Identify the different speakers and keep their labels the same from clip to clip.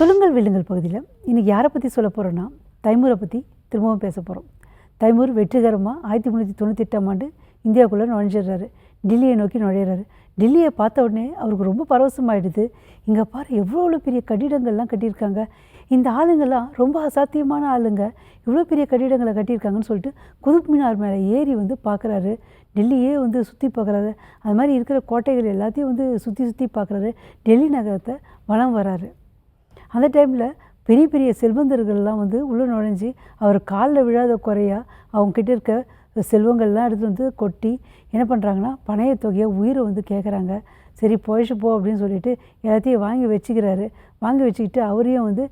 Speaker 1: சொல்லுங்கள் விழுங்கள் பகுதியில். இன்றைக்கி யாரை பற்றி சொல்ல போகிறோன்னா தைமூரை பற்றி திரும்பவும் பேச போகிறோம் தைமூர் வெற்றிகரமாக ஆயிரத்தி முந்நூற்றி தொண்ணூற்றி எட்டாம் ஆண்டு இந்தியாவுக்குள்ளே நுழைஞ்சிடுறாரு. டெல்லியை நோக்கி நுழையிறாரு. டெல்லியை பார்த்த உடனே அவருக்கு ரொம்ப பரவசமாகிடுது இங்கே பாரு எவ்வளோ பெரிய கட்டிடங்கள்லாம் கட்டியிருக்காங்க. இந்த ஆளுங்கள்லாம் ரொம்ப அசாத்தியமான ஆளுங்க. இவ்வளோ பெரிய கட்டிடங்களை கட்டியிருக்காங்கன்னு சொல்லிட்டு குதுப் மினார் மேலே ஏறி வந்து பார்க்குறாரு. டெல்லியே வந்து சுற்றி பார்க்குறாரு. அது மாதிரி இருக்கிற கோட்டைகள் எல்லாத்தையும் வந்து சுற்றி சுற்றி பார்க்குறாரு. டெல்லி நகரத்தை வலம் வராரு. அந்த டைமில் பெரிய பெரிய செல்வந்தர்கள்லாம் வந்து உள்ளே நுழைஞ்சி அவர் காலில் விழாத குறையாக அவங்கக்கிட்ட இருக்க செல்வங்கள்லாம் எடுத்து வந்து கொட்டி என்ன பண்ணுறாங்கன்னா பணைய தொகையை உயிரை வந்து கேட்குறாங்க சரி போயிச்சு போ அப்படின்னு சொல்லிட்டு எல்லாத்தையும் வாங்கி வச்சுக்கிறாரு. வாங்கி வச்சுக்கிட்டு அவரையும் வந்து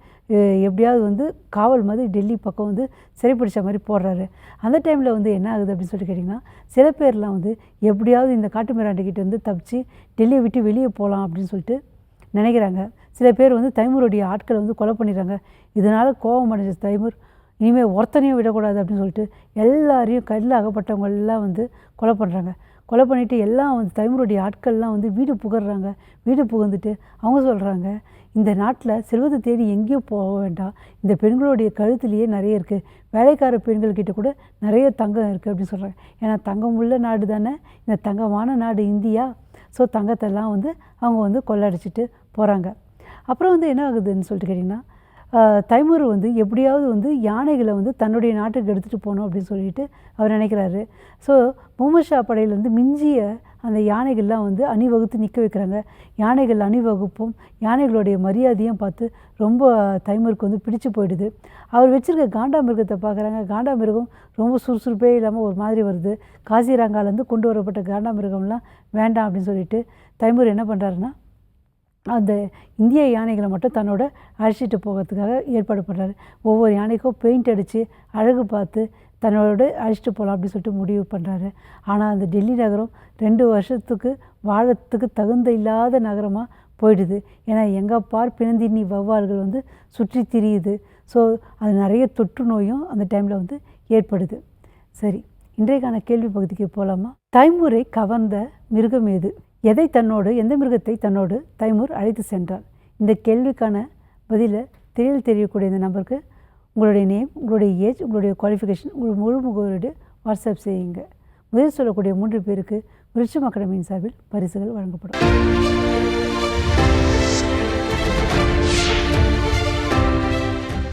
Speaker 1: எப்படியாவது வந்து காவல் மாதிரி டெல்லி பக்கம் வந்து சிறைப்பிடிச்ச மாதிரி போடுறாரு. அந்த டைமில் வந்து என்ன ஆகுது அப்படின்னு சொல்லிட்டு கேட்டிங்கன்னா சில பேர்லாம் வந்து எப்படியாவது இந்த காட்டு மிராண்டிக்கிட்ட வந்து தப்பிச்சு டெல்லியை விட்டு வெளியே போகலாம் அப்படின்னு சொல்லிட்டு நினைக்கிறாங்க. சில பேர் வந்து தைமூருடைய ஆட்களை வந்து கொலை பண்ணிடுறாங்க. இதனால் கோபம் அடைஞ்ச தைமூர். இனிமேல் ஒருத்தனையும் விடக்கூடாது அப்படின்னு சொல்லிட்டு எல்லாரையும் கல்லில் அகப்பட்டவங்க எல்லாம் வந்து கொலை பண்ணுறாங்க கொலை பண்ணிவிட்டு எல்லாம் வந்து தைமூருடைய ஆட்கள்லாம் வந்து வீடு புகழ்றாங்க வீடு புகுந்துட்டு அவங்க சொல்கிறாங்க இந்த நாட்டில் செல்வத்தை தேடி எங்கேயும் போக வேண்டாம். இந்த பெண்களுடைய கழுத்துலேயே நிறைய இருக்குது வேலைக்கார பெண்கள்கிட்ட கூட நிறைய தங்கம் இருக்குது அப்படின்னு சொல்கிறாங்க ஏன்னா தங்கம் உள்ள நாடு தானே. இந்த தங்கமான நாடு இந்தியா. ஸோ தங்கத்தெல்லாம் வந்து அவங்க வந்து கொள்ளடிச்சிட்டு போகிறாங்க அப்புறம் வந்து என்ன ஆகுதுன்னு சொல்லிட்டு கேட்டிங்கன்னா தைமூர் வந்து எப்படியாவது வந்து யானைகளை வந்து தன்னுடைய நாட்டுக்கு எடுத்துகிட்டு போகணும் அப்படின்னு சொல்லிட்டு அவர் நினைக்கிறாரு. ஸோ முகமது ஷா படையிலேருந்து மிஞ்சிய அந்த யானைகள்லாம் வந்து அணிவகுத்து நிற்க வைக்கிறாங்க. யானைகள் அணிவகுப்பும் யானைகளுடைய மரியாதையும் பார்த்து ரொம்ப தைமருக்கு வந்து பிடிச்சு போயிடுது. அவர் வச்சுருக்க காண்டாமிருகத்தை பார்க்குறாங்க. காண்டாமிருகம் ரொம்ப சுறுசுறுப்பே இல்லாமல் ஒரு மாதிரி வருது. காசிரங்காலேருந்து கொண்டு வரப்பட்ட காண்டாமிருகம்லாம் வேண்டாம் அப்படின்னு சொல்லிட்டு தைமூர் என்ன பண்ணுறாருன்னா அந்த இந்திய யானைகளை மட்டும் தன்னோட அழைச்சிட்டு போகிறதுக்காக ஏற்பாடு பண்ணுறாரு ஒவ்வொரு யானைக்கும் பெயிண்ட் அடித்து அழகு பார்த்து தன்னோட அழைச்சிட்டு போகலாம் அப்படின்னு சொல்லிட்டு முடிவு பண்ணுறாரு ஆனால் அந்த டெல்லி நகரம் ரெண்டு வருஷத்துக்கு வாழத்துக்கு தகுந்த இல்லாத நகரமாக போயிடுது. ஏன்னா எங்கே பார் பிணந்தின்னி வௌவால்கள் வந்து சுற்றி திரியுது. ஸோ அது நிறைய தொற்று நோயும் அந்த டைமில் வந்து ஏற்படுது. சரி இன்றைக்கான கேள்வி பகுதிக்கு போகலாமா தைமுறை கவர்ந்த மிருகம் எது? எதை தன்னோடு எந்த மிருகத்தை தன்னோடு தைமூர் அழைத்து சென்றார் இந்த கேள்விக்கான பதிலை தெரியல் தெரியக்கூடிய இந்த நம்பருக்கு உங்களுடைய நேம் உங்களுடைய ஏஜ் உங்களுடைய குவாலிஃபிகேஷன் உங்கள் முழு முகவரோடு வாட்ஸ்அப் செய்யுங்க. முதல் சொல்லக்கூடிய மூன்று பேருக்கு விருட்சம் அகாடமியின் சார்பில் பரிசுகள் வழங்கப்படும்.